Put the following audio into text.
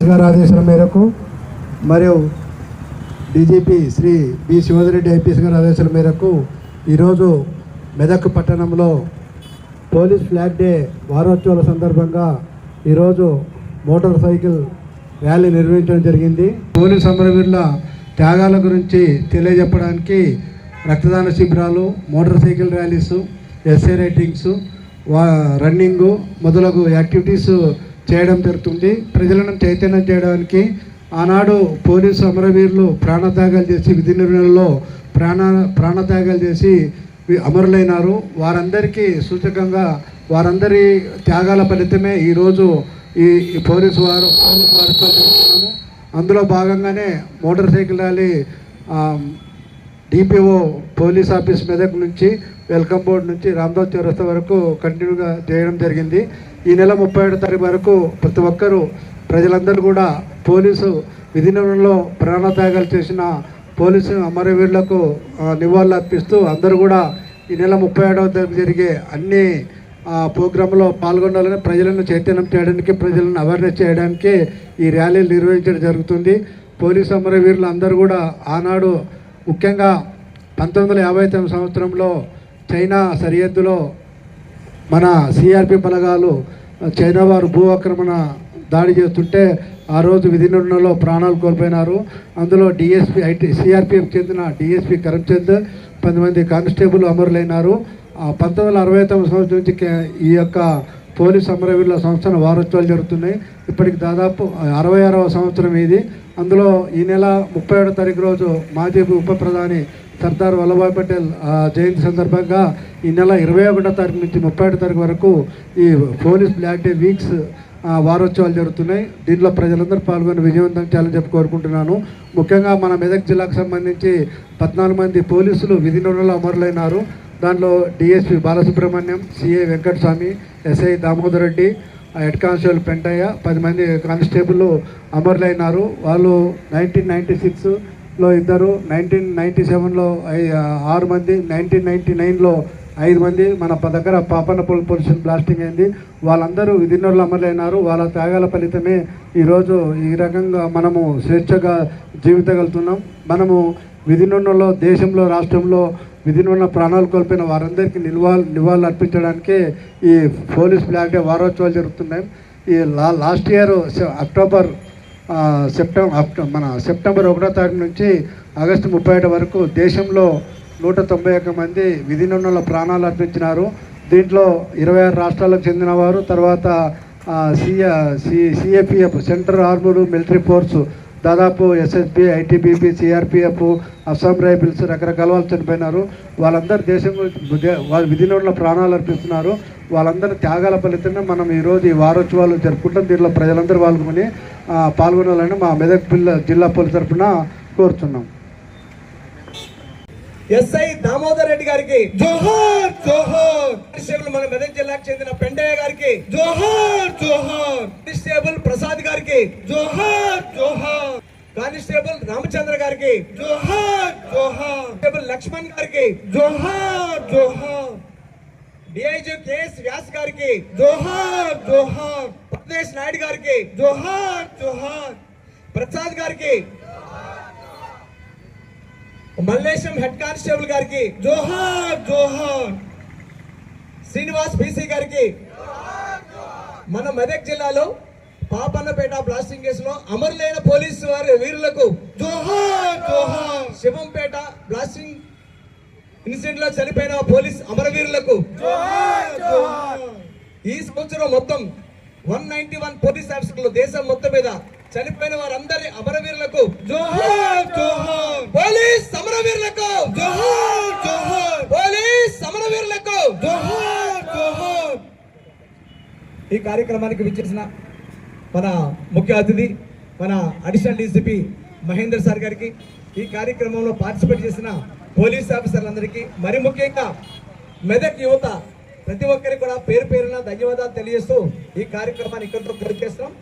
గారి ఆదేశాల మేరకు మరియు DGP Shri B Shivadhar Reddy IPS గారి ఆదేశాల మేరకు ఈరోజు మెదక్ పట్టణంలో పోలీస్ ఫ్లాగ్ డే వారోత్సవాల సందర్భంగా ఈరోజు మోటార్ సైకిల్ ర్యాలీ నిర్వహించడం జరిగింది. పోలీస్ అమరవీరుల త్యాగాల గురించి తెలియజెప్పడానికి రక్తదాన శిబిరాలు motor cycle rallies essay writings వా రన్నింగు మొదలగు యాక్టివిటీస్ చేయడం జరుగుతుంది. ప్రజలను చైతన్యం చేయడానికి ఆనాడు పోలీసు అమరవీరులు ప్రాణత్యాగాలు చేసి విధి నిర్వహణలో ప్రాణ ప్రాణత్యాగాలు చేసి అమరులైనారు. వారందరికీ సూచకంగా వారందరి త్యాగాల ఫలితమే ఈరోజు ఈ పోలీసు వారు పోలీసు వారితో అందులో భాగంగానే motor cycle rally DPO police office Medak నుంచి వెల్కమ్ బోర్డ్ నుంచి రామ్దాస్ చౌరస్తా వరకు కంటిన్యూగా చేయడం జరిగింది. ఈ నెల ముప్పై ఏడు తారీఖు వరకు ప్రతి ఒక్కరూ ప్రజలందరూ కూడా పోలీసు విధి నిర్వహణలో ప్రాణత్యాగాలు చేసిన పోలీసు అమరవీరులకు నివాళులు అర్పిస్తూ అందరూ కూడా ఈ నెల ముప్పై ఏడవ తారీఖు జరిగే అన్ని ప్రోగ్రాంలో పాల్గొనాలని ప్రజలను చైతన్యం చేయడానికి ప్రజలను అవేర్నెస్ చేయడానికి ఈ ర్యాలీలు నిర్వహించడం జరుగుతుంది. పోలీసు అమరవీరులు అందరూ కూడా ఆనాడు ముఖ్యంగా పంతొమ్మిది వందల యాభై తొమ్మిది సంవత్సరంలో చైనా సరిహద్దులో మన సిఆర్పి బలగాలు చైనా వారు భూ ఆక్రమణ దాడి చేస్తుంటే ఆ రోజు విధి ప్రాణాలు కోల్పోయినారు. అందులో డిఎస్పి ఐటీ సిఆర్పిఎఫ్ చెందిన డిఎస్పీ కరమ్చంద్ పది మంది కానిస్టేబుల్ అమరులైనారు. ఆ పంతొమ్మిది వందల అరవై తొమ్మిది సంవత్సరం నుంచి ఈ యొక్క పోలీస్ అమరవీరుల సంస్థను వారోత్సవాలు జరుగుతున్నాయి. ఇప్పటికి దాదాపు అరవై ఆరవ సంవత్సరం ఇది. అందులో ఈ నెల ముప్పై ఏడో తారీఖు రోజు మాజీ ఉప ప్రధాని సర్దార్ వల్లభాయ్ పటేల్ జయంతి సందర్భంగా ఈ నెల ఇరవై ఒకటో తారీఖు నుంచి ముప్పై ఏడో తారీఖు వరకు ఈ పోలీస్ బ్లాక్ డే వీక్స్ వారోత్సవాలు జరుగుతున్నాయి. దీంట్లో ప్రజలందరూ పాల్గొని విజయవంతం చేయాలని చెప్పి కోరుకుంటున్నాను. ముఖ్యంగా మన మెదక్ జిల్లాకు సంబంధించి పద్నాలుగు మంది పోలీసులు విధి నిర్వహణలో అమరులైనారు. దాంట్లో DSP Balasubrahmanyam CI Venkataswamy SI Damodar Reddy head constable Pentaiah పది మంది కానిస్టేబుల్ అమరులైనారు. వాళ్ళు నైన్టీన్ నైంటీ సిక్స్లో ఇద్దరు నైన్టీన్ నైంటీ సెవెన్లో ఆరు మంది నైన్టీన్ నైంటీ నైన్లో ఐదు మంది. మన దగ్గర పాపన్నపల్లి పొల్యూషన్ బ్లాస్టింగ్ అయింది. వాళ్ళందరూ విధిన్నోళ్ళు అమరులైనారు. వాళ్ళ త్యాగాల ఫలితమే ఈరోజు ఈ రకంగా మనము స్వేచ్ఛగా జీవితగలుగుతున్నాం మనము విధినున్నలో దేశంలో రాష్ట్రంలో విధినున్న ప్రాణాలు కోల్పోయిన వారందరికీ నిల్వ నివాళులు అర్పించడానికే ఈ పోలీస్ బ్లాక్ డే వారోత్సవాలు జరుగుతున్నాయి ఈ లా లాస్ట్ ఇయర్ అక్టోబర్ సెప్టెంబర్ మన సెప్టెంబర్ ఒకటో తారీఖు నుంచి ఆగస్టు ముప్పై ఒకటి వరకు దేశంలో నూట తొంభై ఒక్క మంది విధినున్నల ప్రాణాలు అర్పించినారు దీంట్లో ఇరవై ఆరు రాష్ట్రాలకు చెందినవారు. తర్వాత C A C CAPF central armoured military force దాదాపు SSB ITBP CRPF Assam Rifles రకరకాల వాళ్ళు చనిపోయినారు. వాళ్ళందరూ దేశం వాళ్ళ విధిలో ప్రాణాలు అర్పిస్తున్నారు. వాళ్ళందరి త్యాగాల ఫలితంగా మనం ఈరోజు ఈ వారోత్సవాలు జరుపుకుంటాం. దీనిలో ప్రజలందరూ పాల్గొని పాల్గొనాలని మా మెదక్ జిల్లా పోలీస్ తరఫున కోరుతున్నాం ఎస్ఐ దామోదర్ రెడ్డి గారికి జోహార్ జోహార్. కానిస్టేబుల్ మన మెదక్ జిల్లాకు చెందిన పెండయ్య గారికి జోహార్ జోహార్. కానిస్టేబుల్ ప్రసాద్ గారికి జోహార్ జోహార్. కానిస్టేబుల్ రామచంద్ర గారికి. జోహార్! జోహార్! లక్ష్మణ్ గారికి. జోహార్! జోహార్! డిఐజీ కేఎస్ వ్యాస్ గారికి. జోహార్! జోహార్! ప్రదేశ్ నాయుడు గారికి. జోహార్! జోహార్! ప్రసాద్ గారికి. మల్లేశం హెడ్ కానిస్టేబుల్ గారికి. జోహార్! జోహార్! శ్రీనివాస్ బీసీ గారికి. మన మెదక్ జిల్లాలో పాపన్నపేట బ్లాస్టింగ్ కేసులో అమరులైన పోలీసు వారి వీరులకు శివంపేట బ్లాస్టింగ్ ఇన్సిడెంట్లో చనిపోయిన పోలీస్ అమరవీరులకు ఈ సంవత్సరం మొత్తం వన్ నైన్టీ వన్ పోలీస్ ఆఫీసర్లు దేశం మొత్తం మీద చనిపోయిన వారందరి అమరవీరులకు పోలీస్ సమరవీరులకు పోలీస్ సమరవీరులకు ఈ కార్యక్రమానికి విచ్చేసిన మన ముఖ్య అతిథి మన అడిషనల్ డీసీపీ మహేందర్ సార్ గారికి ఈ కార్యక్రమంలో పార్టిసిపేట్ చేసిన పోలీస్ ఆఫీసర్లందరికీ మరి ముఖ్యంగా మెదక్ యువత ప్రతి ఒక్కరికి కూడా పేరు పేరున ధన్యవాదాలు తెలియజేస్తూ ఈ కార్యక్రమాన్ని ఇక్కడితో పూర్తి చేస్తున్నాం